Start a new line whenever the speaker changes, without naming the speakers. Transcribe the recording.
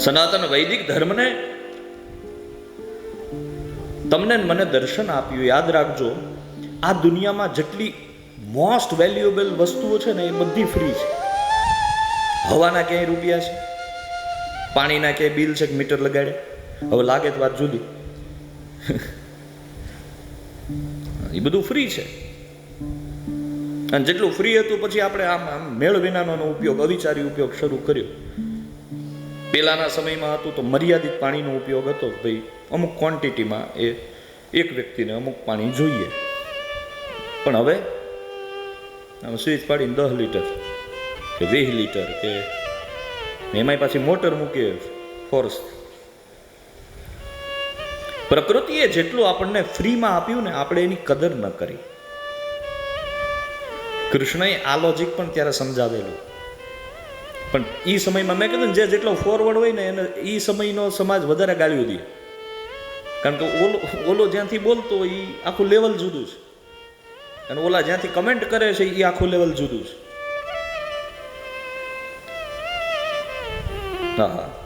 સનાતન વૈદિક ધર્મને તમને મને દર્શન આપ્યું, યાદ રાખજો, આ દુનિયામાં જેટલી મોસ્ટ વેલ્યુએબલ વસ્તુઓ છે ને એ બધી ફ્રી છે. હવાના ક્યાંય રૂપિયા છે? પાણીના ક્યાંય બિલ છે કે મીટર લગાડે? હવે લાગે તો વાત જુદી. એ બધું ફ્રી છે. અને જેટલું ફ્રી હતું, પછી આપણે આમ આમ મેળ વિનાનો ઉપયોગ, અવિચારી ઉપયોગ શરૂ કર્યો. પહેલાના સમયમાં હતું તો મર્યાદિત પાણીનો ઉપયોગ હતો ભાઈ. અમુક ક્વોન્ટિટીમાં એ એક વ્યક્તિને અમુક પાણી જોઈએ. પણ હવે સ્વિચ પાડીને દસ લીટર કે વીસ લીટર કે એમાંય પાછી મોટર મૂકીએ ફોર્સ પ્રકૃતિએ જેટલું આપણને ફ્રીમાં આપ્યું ને આપણે એની કદર ન કરી. કૃષ્ણએ આ લોજિક પણ ત્યારે સમજાવેલું. પણ એ સમયમાં મેં કીધું ને જે જેટલો ફોરવર્ડ હોય ને એને એ સમયનો સમાજ વધારે ગાળ્યો દે. કારણ કે ઓલો ઓલો જ્યાંથી બોલતો એ આખું લેવલ જુદું છે. અને ઓલા જ્યાંથી કમેન્ટ કરે છે એ આખું લેવલ જુદું છે. હા હા.